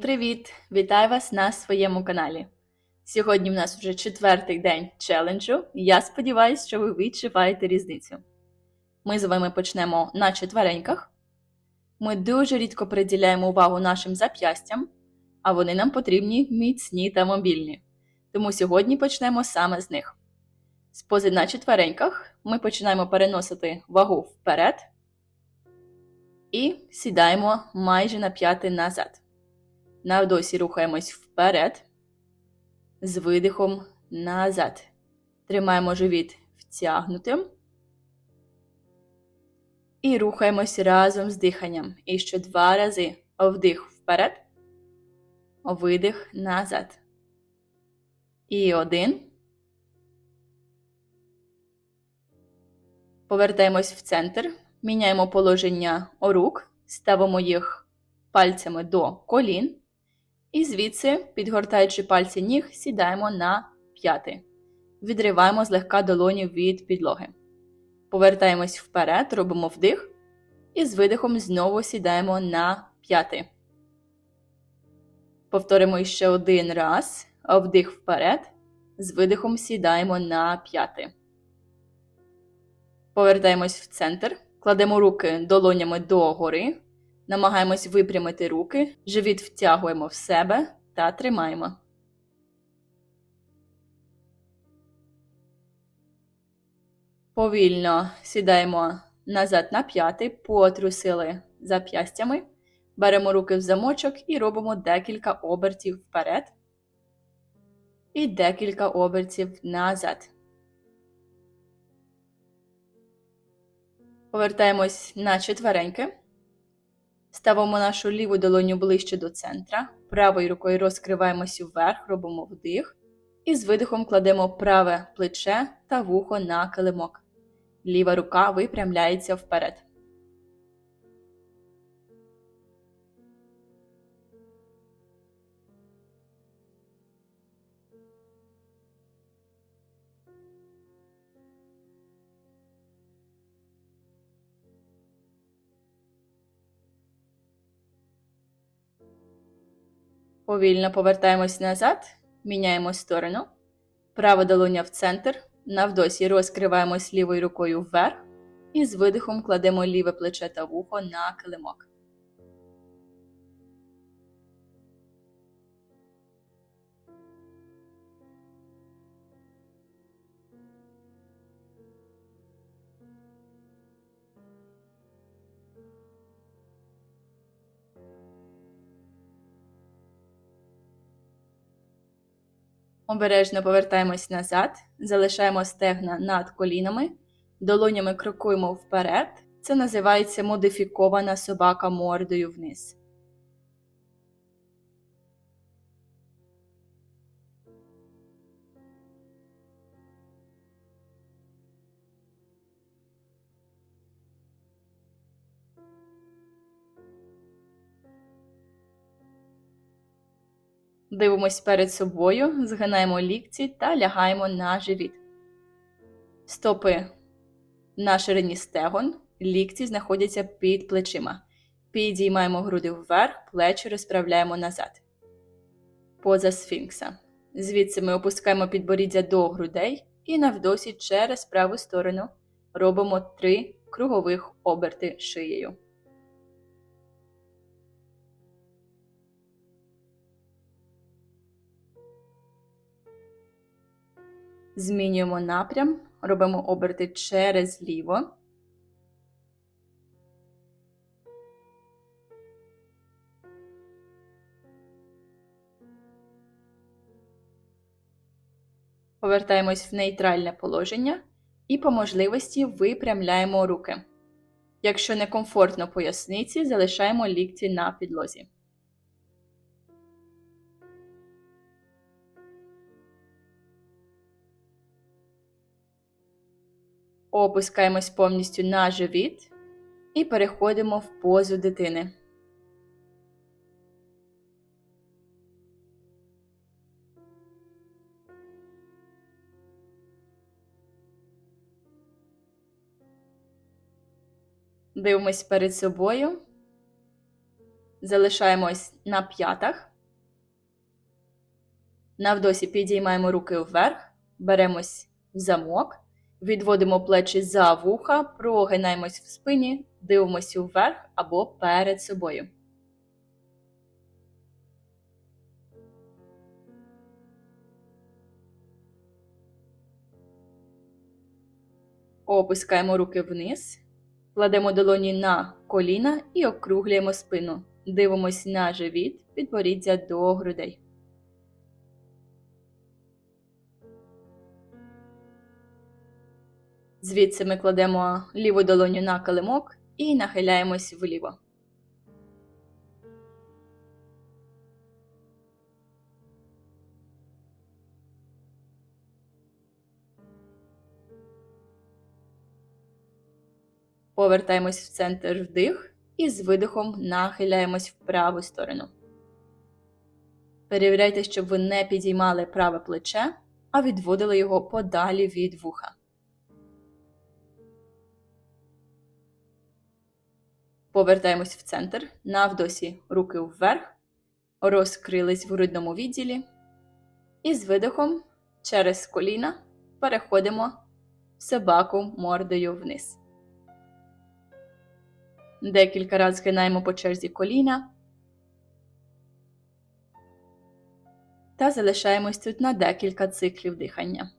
привіт! Вітаю вас на своєму каналі. Сьогодні в нас вже четвертий день челенджу, і я сподіваюся, що ви відчуваєте різницю. Ми з вами почнемо на четвереньках. Ми дуже рідко приділяємо увагу нашим зап'ястям, а вони нам потрібні міцні та мобільні. Тому сьогодні почнемо саме з них. З пози на четвереньках ми починаємо переносити вагу вперед і сідаємо майже на п'яти назад. На вдосі рухаємось вперед, з видихом назад. Тримаємо живіт втягнутим. І рухаємось разом з диханням. І ще два рази вдих вперед, видих назад. І один. Повертаємось в центр. Міняємо положення рук, ставимо їх пальцями до колін. І звідси, підгортаючи пальці ніг, сідаємо на п'яти. Відриваємо злегка долоні від підлоги. Повертаємось вперед, робимо вдих. І з видихом знову сідаємо на п'яти. Повторимо ще один раз. Вдих вперед. З видихом сідаємо на п'яти. Повертаємось в центр. Кладемо руки долонями догори. Намагаємось випрямити руки, живіт втягуємо в себе та тримаємо. Повільно сідаємо назад на п'ятий, потрусили зап'ястями. Беремо руки в замочок і робимо декілька обертів вперед. І декілька обертів назад. Повертаємось на четвереньки. Ставимо нашу ліву долоню ближче до центра. Правою рукою розкриваємося вверх, робимо вдих. І з видихом кладемо праве плече та вухо на килимок. Ліва рука випрямляється вперед. Повільно повертаємось назад, міняємо сторону. Права долоня в центр. Навдосі розкриваємось лівою рукою вверх і з видихом кладемо ліве плече та вухо на килимок. Обережно повертаємось назад, залишаємо стегна над колінами, долонями крокуємо вперед. Це називається модифікована собака мордою вниз. Дивимось перед собою, згинаємо лікці та лягаємо на живіт. Стопи на ширині стегон, лікці знаходяться під плечима. Підіймаємо груди вверх, плечі розправляємо назад. Поза сфінкса. Звідси ми опускаємо підборіддя до грудей і навдосі через праву сторону робимо три кругових оберти шиєю. Змінюємо напрям, робимо оберти через ліво. Повертаємось в нейтральне положення і по можливості випрямляємо руки. Якщо некомфортно поясниці, залишаємо лікті на підлозі. Опускаємось повністю на живіт і переходимо в позу дитини. Дивимось перед собою. Залишаємось на п'ятах. Навдосі підіймаємо руки вверх, беремось в замок, відводимо плечі за вуха, прогинаємось в спині, дивимося вверх або перед собою. Опускаємо руки вниз, кладемо долоні на коліна і округлюємо спину. Дивимось на живіт, підборіддя до грудей. Звідси ми кладемо ліву долоню на килимок і нахиляємось вліво. Повертаємось в центр вдих і з видихом нахиляємось в праву сторону. Перевіряйте, щоб ви не підіймали праве плече, а відводили його подалі від вуха. Повертаємось в центр, навдосі руки вверх, розкрились в грудному відділі. І з видихом через коліна переходимо в собаку мордою вниз. Декілька разів згинаємо по черзі коліна. Та залишаємось тут на декілька циклів дихання.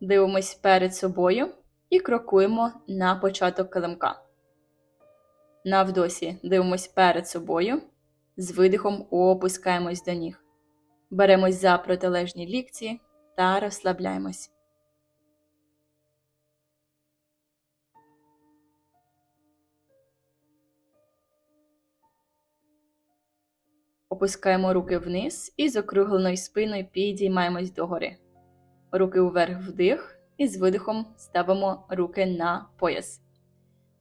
Дивимось перед собою і крокуємо на початок килимка. На вдосі дивимось перед собою, з видихом опускаємось до ніг. Беремось за протилежні лікці та розслабляємось. Опускаємо руки вниз і з округленою спиною підіймаємось догори. Руки вверх вдих і з видихом ставимо руки на пояс.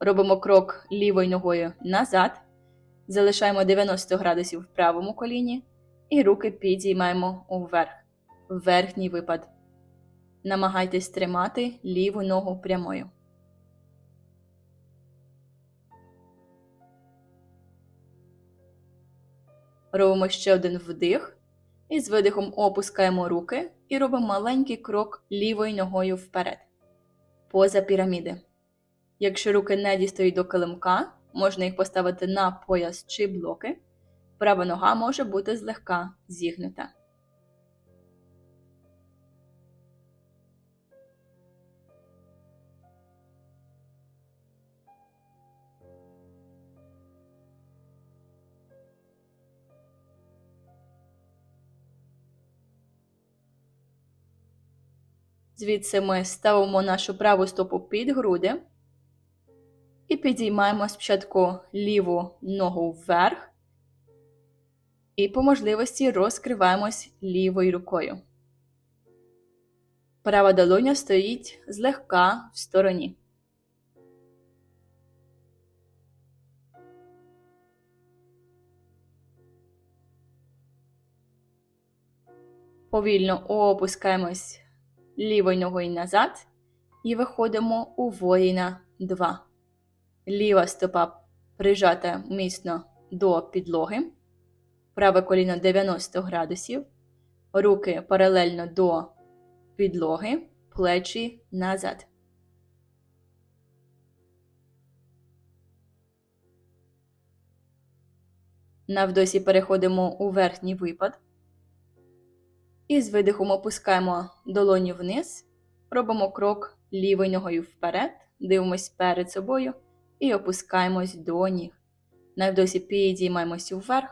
Робимо крок лівою ногою назад, залишаємо 90 градусів в правому коліні і руки підіймаємо вверх, верхній випад. Намагайтесь тримати ліву ногу прямою. Робимо ще один вдих. І з видихом опускаємо руки і робимо маленький крок лівою ногою вперед. Поза піраміди. Якщо руки не дістають до килимка, можна їх поставити на пояс чи блоки. Права нога може бути злегка зігнута. Звідси ми ставимо нашу праву стопу під груди і підіймаємо спочатку ліву ногу вверх, і по можливості розкриваємось лівою рукою. Права долоня стоїть злегка в стороні. Повільно опускаємось лівою ногою назад і виходимо у воїна 2. Ліва стопа прижата міцно до підлоги, праве коліно 90 градусів, руки паралельно до підлоги, плечі назад. Навдосі переходимо у верхній випад. І з видихом опускаємо долоні вниз, робимо крок лівою ногою вперед, дивимось перед собою і опускаємось до ніг. Навдосі підіймаємось вверх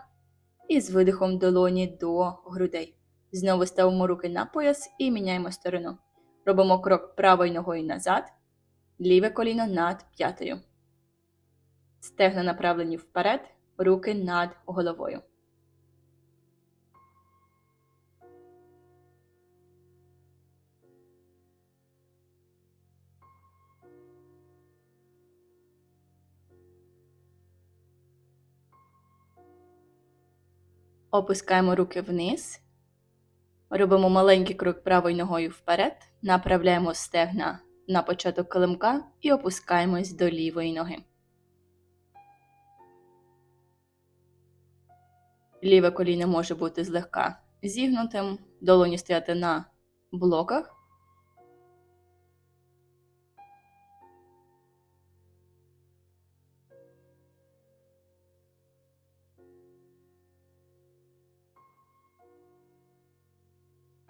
і з видихом долоні до грудей. Знову ставимо руки на пояс і міняємо сторону. Робимо крок правою ногою назад, ліве коліно над п'ятою. Стегна направлені вперед, руки над головою. Опускаємо руки вниз Робимо маленький крок правою ногою вперед, направляємо стегна на початок килимка і опускаємось до лівої ноги. Ліве коліно може бути злегка зігнутим, долоні стояти на блоках.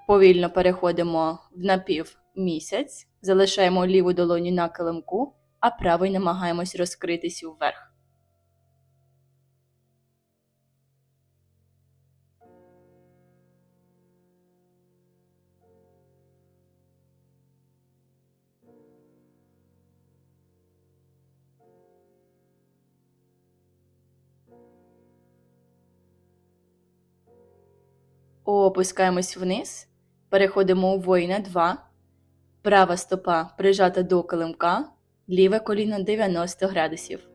Повільно переходимо в напів місяць, залишаємо ліву долоню на килимку, а правий намагаємось розкритись вверх. Опускаємось вниз, переходимо у воїна 2, права стопа прижата до килимка, ліве коліно 90 градусів,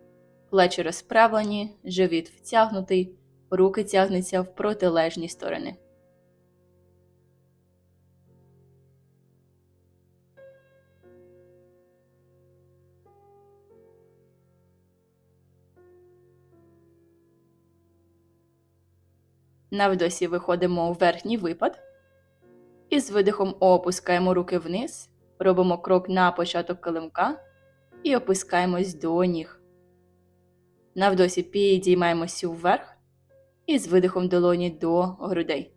плечі розправлені, живіт втягнутий, руки тягнуться в протилежні сторони. На вдосі виходимо у верхній випад. І з видихом опускаємо руки вниз, робимо крок на початок килимка і опускаємось до ніг. На вдосі підіймаємося вверх і з видихом долоні до грудей.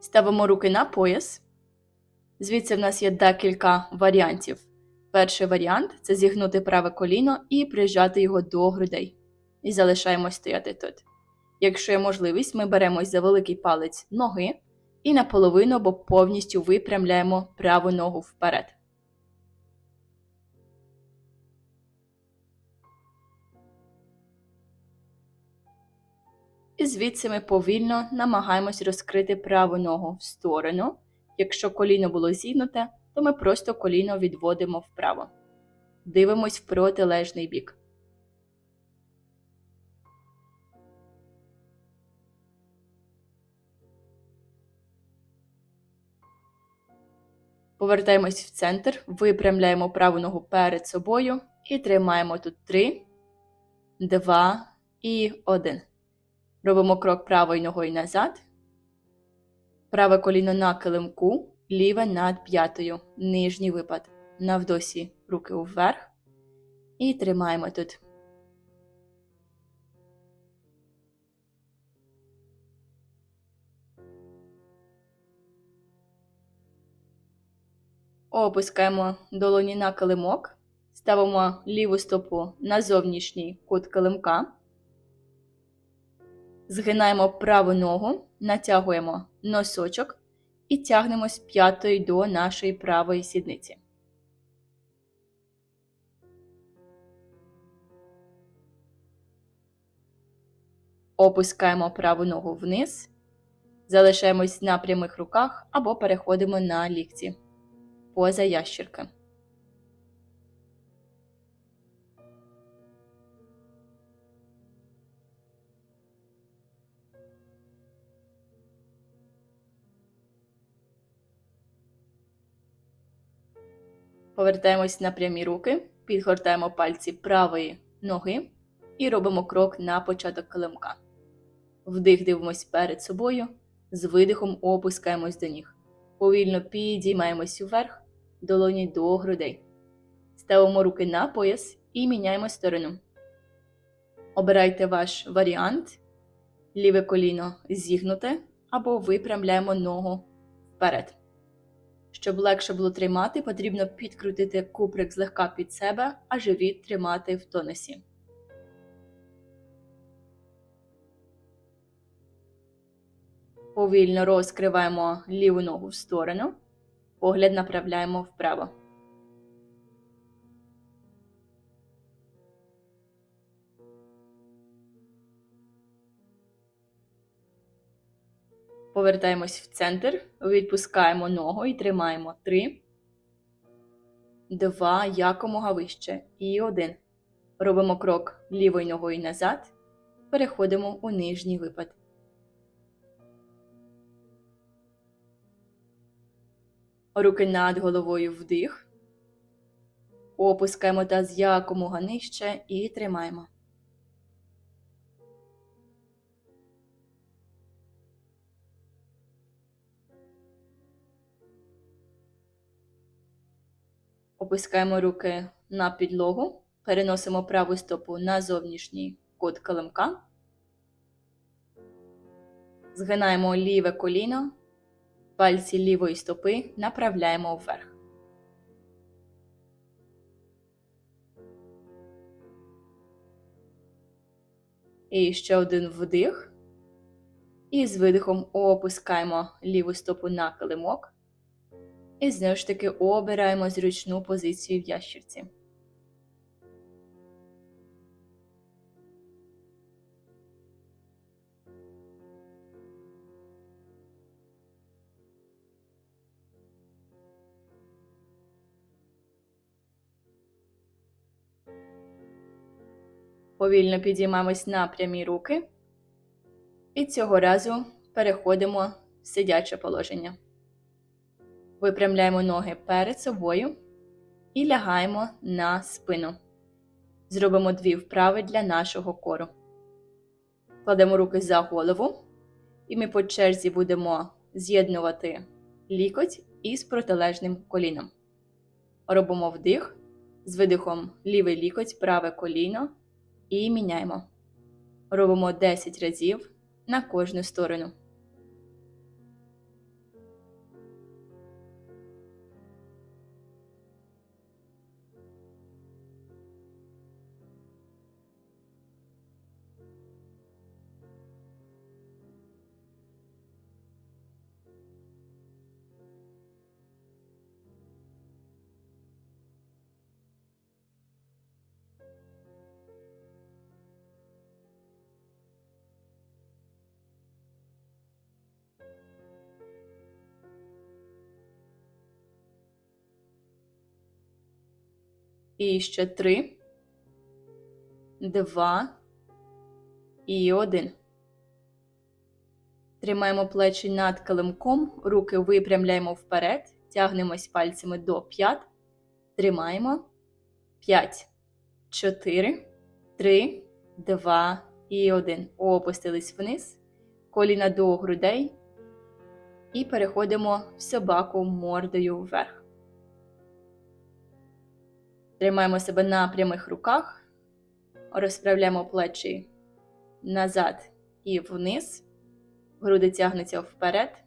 Ставимо руки на пояс. Звідси в нас є декілька варіантів. Перший варіант це зігнути праве коліно і прижати його до грудей. І залишаємось стояти тут. Якщо є можливість, ми беремось за великий палець ноги і наполовину або повністю випрямляємо праву ногу вперед. І звідси ми повільно намагаємось розкрити праву ногу в сторону. Якщо коліно було зігнуте, то ми просто коліно відводимо вправо. Дивимось в протилежний бік. Повертаємось в центр, випрямляємо праву ногу перед собою і тримаємо тут 3, 2 і 1. Робимо крок правою ногою назад. Праве коліно на килимку, ліве над п'ятою. Нижній випад. На вдосі руки вверх. І тримаємо тут. Опускаємо долоні на килимок, ставимо ліву стопу на зовнішній кут килимка, згинаємо праву ногу, натягуємо носочок і тягнемось п'ятою до нашої правої сідниці. Опускаємо праву ногу вниз, залишаємось на прямих руках або переходимо на лікті поза ящірки. Повертаємось на прямі руки, підгортаємо пальці правої ноги і робимо крок на початок килимка. Вдих дивимось перед собою, з видихом опускаємось до ніг. Повільно підіймаємось вверх, долоні до грудей. Ставимо руки на пояс і міняємо сторону. Обирайте ваш варіант. Ліве коліно зігнуте або випрямляємо ногу вперед. Щоб легше було тримати, потрібно підкрутити куприк злегка під себе, а живіт тримати в тонусі. Повільно розкриваємо ліву ногу в сторону. Погляд направляємо вправо. Повертаємось в центр, відпускаємо ногу і тримаємо 3, 2, якомога вище. І 1. Робимо крок лівою ногою назад. Переходимо у нижній випад. Руки над головою вдих. Опускаємо таз якомога нижче і тримаємо. Опускаємо руки на підлогу, переносимо праву стопу на зовнішній кут килимка. Згинаємо ліве коліно, пальці лівої стопи направляємо вверх. І ще один вдих. І з видихом опускаємо ліву стопу на килимок. І знову ж таки обираємо зручну позицію в ящерці. Повільно підіймаємось на прямі руки. І цього разу переходимо в сидяче положення. Випрямляємо ноги перед собою і лягаємо на спину. Зробимо дві вправи для нашого кору. Кладемо руки за голову, і ми по черзі будемо з'єднувати лікоть із протилежним коліном. Робимо вдих, з видихом лівий лікоть, праве коліно і міняємо. Робимо 10 разів на кожну сторону. І ще три, два і один. Тримаємо плечі над килимком, руки випрямляємо вперед, тягнемось пальцями до п'ят. Тримаємо. П'ять, чотири, три, два і один. Опустились вниз. Коліна до грудей. І переходимо в собаку мордою вверх. Тримаємо себе на прямих руках, розправляємо плечі назад і вниз, груди тягнуться вперед,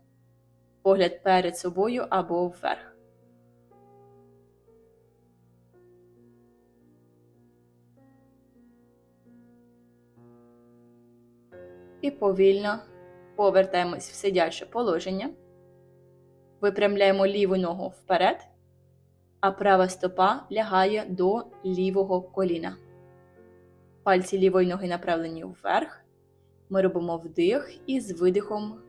погляд перед собою або вверх. І повільно повертаємось в сидяче положення, випрямляємо ліву ногу вперед а права стопа лягає до лівого коліна. Пальці лівої ноги направлені вверх. Ми робимо вдих і з видихом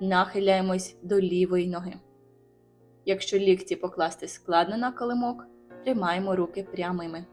нахиляємось до лівої ноги. Якщо лікті покласти складно на килимок, тримаємо руки прямими.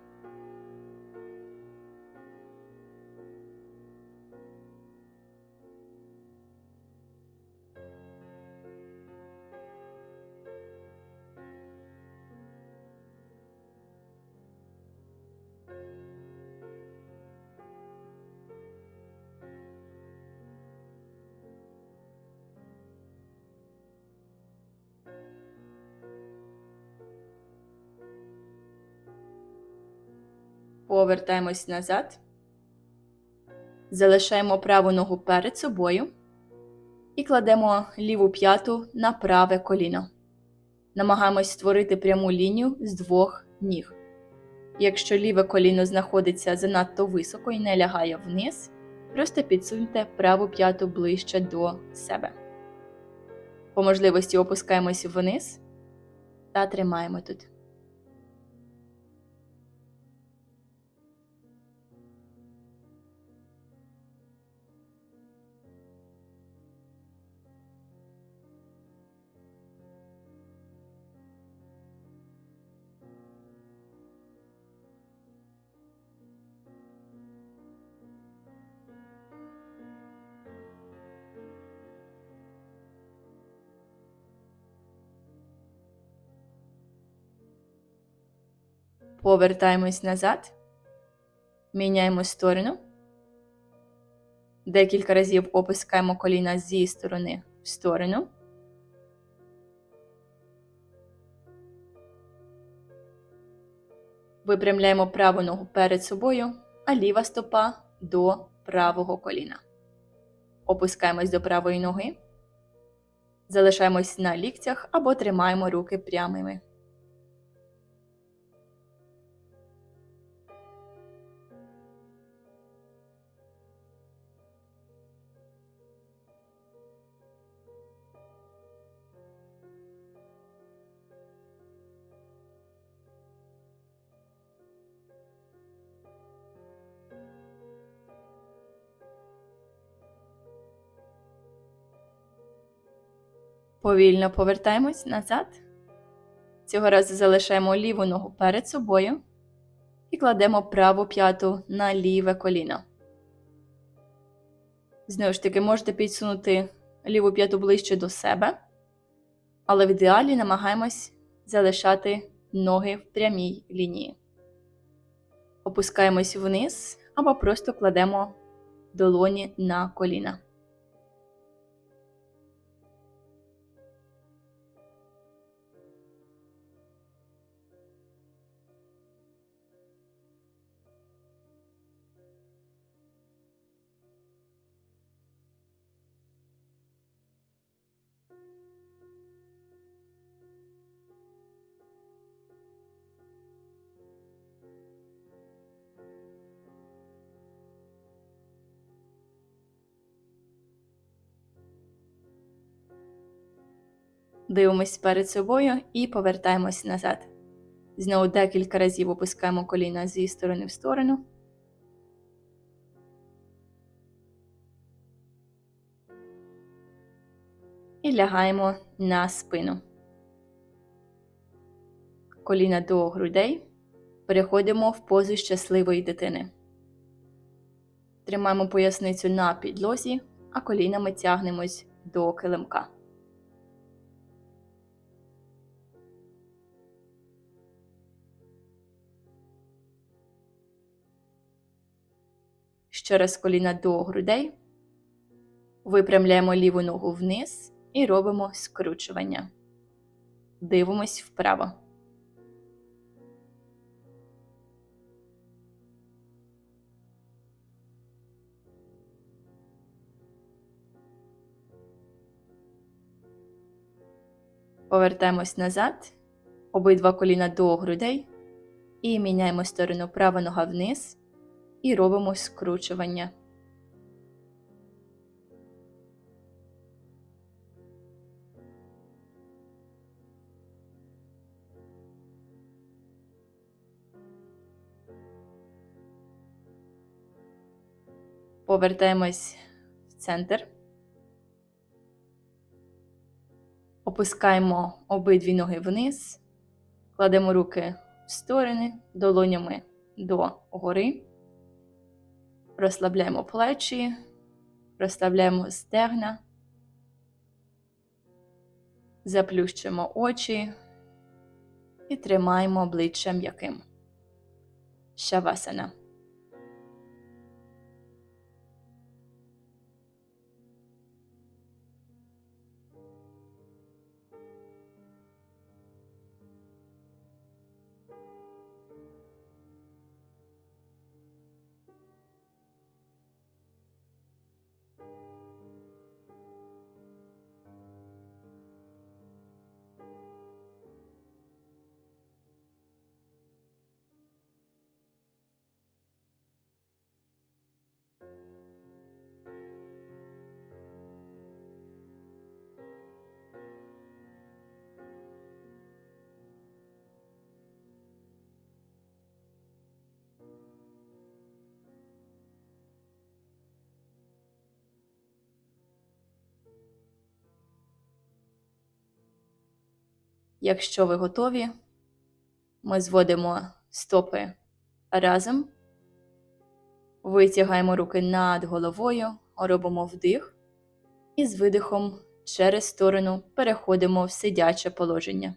Повертаємось назад. Залишаємо праву ногу перед собою і кладемо ліву п'яту на праве коліно. Намагаємось створити пряму лінію з двох ніг. Якщо ліве коліно знаходиться занадто високо і не лягає вниз, просто підсуньте праву п'яту ближче до себе. По можливості опускаємось вниз та тримаємо тут. Повертаємось назад. Міняємо сторону. Декілька разів опускаємо коліна зі сторони в сторону. Випрямляємо праву ногу перед собою, а ліва стопа до правого коліна. Опускаємось до правої ноги. Залишаємось на ліктях або тримаємо руки прямими. Повільно повертаємось назад. Цього разу залишаємо ліву ногу перед собою і кладемо праву п'яту на ліве коліно. Знову ж таки, можете підсунути ліву п'яту ближче до себе, але в ідеалі намагаємось залишати ноги в прямій лінії. Опускаємось вниз або просто кладемо долоні на коліна. Дивимось перед собою і повертаємось назад. Знову декілька разів опускаємо коліна зі сторони в сторону. І лягаємо на спину. Коліна до грудей. Переходимо в позу щасливої дитини. Тримаємо поясницю на підлозі, а колінами тягнемось до килимка. Ще раз коліна до грудей. Випрямляємо ліву ногу вниз і робимо скручування. Дивимось вправо. Повертаємось назад, обидва коліна до грудей і міняємо сторону права нога вниз і робимо скручування. Повертаємось в центр. Опускаємо обидві ноги вниз, кладемо руки в сторони, долонями до гори, розслабляємо плечі, розслабляємо стегна, заплющимо очі і тримаємо обличчя м'яким. Шавасана. Якщо ви готові, ми зводимо стопи разом, витягаємо руки над головою, робимо вдих і з видихом через сторону переходимо в сидяче положення.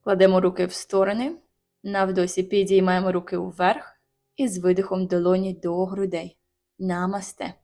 Кладемо руки в сторони, на вдосі підіймаємо руки вверх і з видихом долоні до грудей. Намасте!